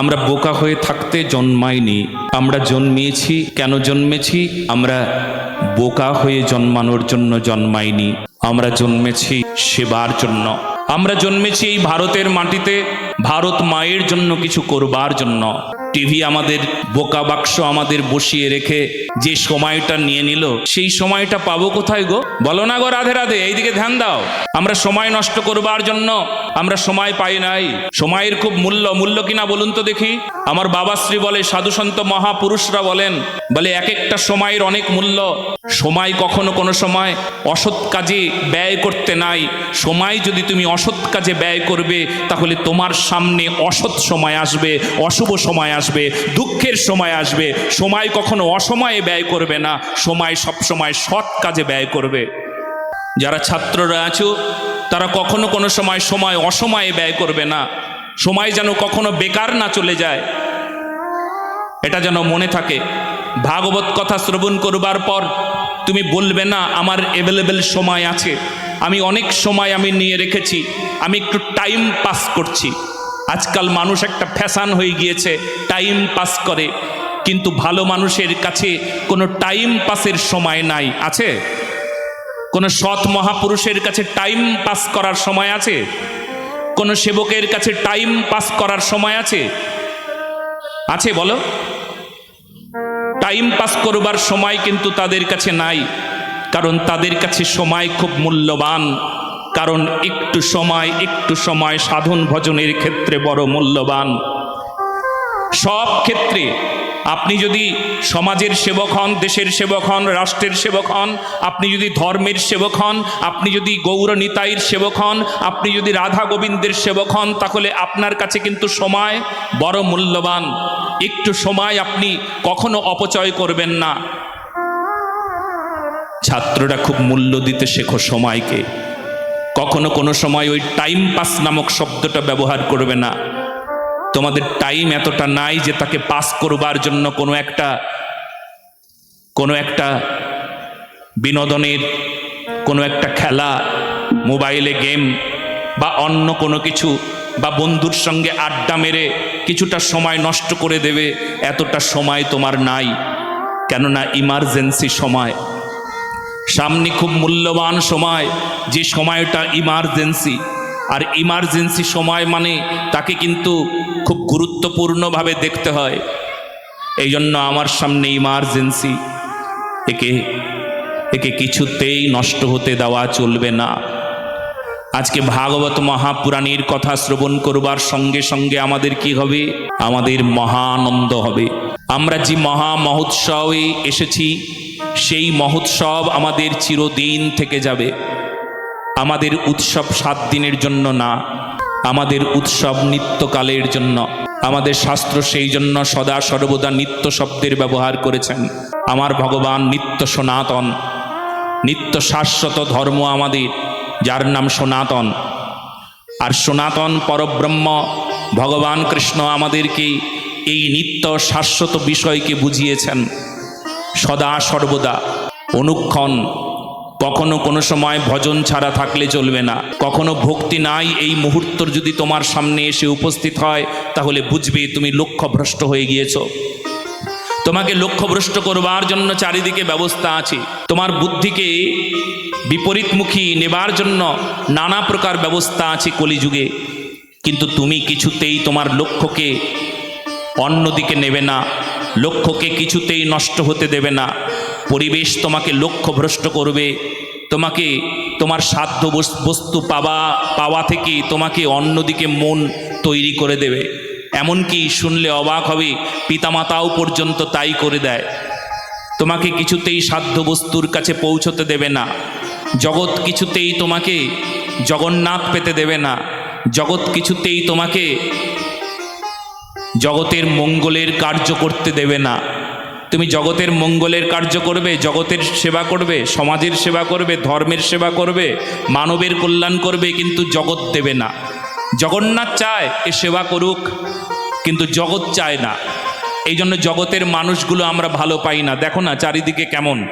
আমরা বোকা হয়ে থাকতে জন্মাইনি, আমরা জন্মিয়েছি, কেন জন্মেছি? আমরা বোকা হয়ে জন্মানোর জন্য জন্মাইনি, আমরা জন্মেছি সেবার জন্য। আমরা জন্মেছি এই ভারতের মাটিতে ভারত মায়ের জন্য কিছু করবার জন্য। টিভি আমাদের বোকা বাক্স আমাদের বসিয়ে রেখে যে সময়টা নিয়ে নিল, সেই সময়টা পাবো কোথায় গো? বলো না গো রাধে রাধে, এইদিকে ধ্যান দাও। আমরা সময় নষ্ট করবার জন্য আমরা সময় পাই নাই। সময়ের খুব মূল্য মূল্য কিনা বলুন তো দেখি। আমার বাবাশ্রী বলে সাধুসন্ত মহাপুরুষরা বলেন, বলে এক একটা সময়ের অনেক মূল্য। সময় কখনো কোনো সময় অসৎ কাজে ব্যয় করতে নাই। সময় যদি তুমি অসৎ কাজে ব্যয় করবে, তাহলে তোমার সামনে অসৎ সময় আসবে, অশুভ সময় আসবে, দুঃখের সময় আসবে। সময় কখনো অসময়ে ব্যয় করবে না, সময় সব সময় সৎ কাজে ব্যয় করবে। যারা ছাত্ররা আছো, তারা কখনো কোনো সময় সময় অসময়ে ব্যয় করবে না। সময় যেন কখনো বেকার না চলে যায়। এটা যেন মনে থাকে। ভাগবত কথা শ্রবণ করবার পর তুমি বলবে, না, আমার অ্যাভেলেবেল সময় আছে। আমি অনেক সময় আমি নিয়ে রেখেছি। আমি একটু টাইম পাস করছি। আজকাল মানুষ একটা ফ্যাশান হয়ে গিয়েছে টাইম পাস করে। কিন্তু ভালো মানুষের কাছে কোনো টাইম পাসের সময় নাই, আছে? কোনো সৎ মহাপুরুষের কাছে টাইম পাস করার সময় আছে? কোনো সেবকের কাছে টাইম পাস করার সময় আছে? আছে, বলো। টাইম পাস করবার সময় কিন্তু তাদের কাছে নাই, কারণ তাদের কাছে সময় খুব মূল্যবান। কারণ একটু সময় একটু সময় সাধন ভজনের ক্ষেত্রে বড় মূল্যবান। সব ক্ষেত্রে আপনি যদি সমাজের সেবক হন, দেশের সেবক হন, রাষ্ট্রের সেবক হন, আপনি যদি ধর্মের সেবক হন, আপনি যদি গৌর নিতাইয়ের সেবক হন, আপনি যদি রাধা গোবিন্দের সেবক হন, তাহলে আপনার কাছে কিন্তু সময় বড় মূল্যবান। একটু সময় আপনি কখনো অপচয় করবেন না। ছাত্ররা খুব মূল্য দিতে শেখো সময়কে। কখনো কোনো সময় ওই টাইম পাস নামক শব্দটা ব্যবহার করবে না। তোমাদের টাইম এতটা নাই যে তাকে পাস করবার জন্য কোনো একটা কোনো একটা বিনোদনের, কোনো একটা খেলা, মোবাইলে গেম বা অন্য কোনো কিছু বা বন্ধুর সঙ্গে আড্ডা মেরে কিছুটা সময় নষ্ট করে দেবে, এতটা সময় তোমার নাই। কেননা ইমার্জেন্সি সময়। সামনে খুব মূল্যবান সময়, যে সময়টা ইমার্জেন্সি আর ইমার্জেন্সি সময় মানে তাকে কিন্তু খুব গুরুত্বপূর্ণভাবে দেখতে হয়। এই জন্য আমার সামনে ইমার্জেন্সি একে একে কিছুতেই নষ্ট হতে দেওয়া চলবে না। আজকে ভাগবত মহাপুরাণের কথা শ্রবণ করবার সঙ্গে সঙ্গে আমাদের কি হবে? আমাদের মহানন্দ হবে। আমরা যে মহা মহোৎসবে এসেছি সেই মহোৎসব আমাদের চিরদিন থেকে যাবে। আমাদের উৎসব সাত দিনের জন্য না, আমাদের উৎসব নিত্যকালের জন্য। আমাদের শাস্ত্র সেই জন্য সদা সর্বদা নিত্য শব্দের ব্যবহার করেছেন। আমার ভগবান নিত্য সনাতন, নিত্য শাশ্বত ধর্ম আমাদের, যার নাম সনাতন। আর সনাতন পরব্রহ্ম ভগবান কৃষ্ণ আমাদেরকে এই নিত্য শাশ্বত বিষয়কে বুঝিয়েছেন। সদা সর্বদা। অনুক্ষণ, কখনো কোনো সময় ভজন ছাড়া থাকলে চলবে না। কখনো ভক্তি নাই, এই মুহূর্ত যদি তোমার সামনে এসে উপস্থিত হয়, তাহলে বুঝবে তুমি লক্ষ্যভ্রষ্ট হয়ে গিয়েছো। তোমাকে লক্ষ্যভ্রষ্ট করবার জন্য চারিদিকে ব্যবস্থা আছে। তোমার বুদ্ধিকে বিপরীতমুখী নেবার জন্য নানা প্রকার ব্যবস্থা আছে কলিযুগে। কিন্তু তুমি কিছুতেই তোমার লক্ষ্যকে অন্যদিকে নেবে না। লক্ষ্যকে কিছুতেই নষ্ট হতে দেবে না। পরিবেশ তোমাকে লক্ষ্যভ্রষ্ট করবে। তোমাকে, তোমার সাধ্য বস- বস্তু পাওয়া পাওয়া থেকে তোমাকে অন্যদিকে মন তৈরি করে দেবে। এমনকি শুনলে অবাক হবে, পিতামাতাও পর্যন্ত তাই করে দেয়। তোমাকে কিছুতেই সাধ্য বস্তুর কাছে পৌঁছতে দেবে না। জগৎ কিছুতেই তোমাকে জগন্নাথ পেতে দেবে না। জগৎ কিছুতেই তোমাকে জগতের মঙ্গলের কার্য করতে দেবে না। তুমি জগতের মঙ্গলের কার্য করবে, জগতের সেবা করবে, সমাজের সেবা করবে, ধর্মের সেবা করবে, মানবের কল্যাণ করবে, কিন্তু জগৎ দেবে না। জগন্নাথ চায় এ সেবা করুক, কিন্তু জগৎ চায় না। এই জন্য জগতের মানুষগুলো আমরা ভালো পাই না। দেখো না চারিদিকে কেমন।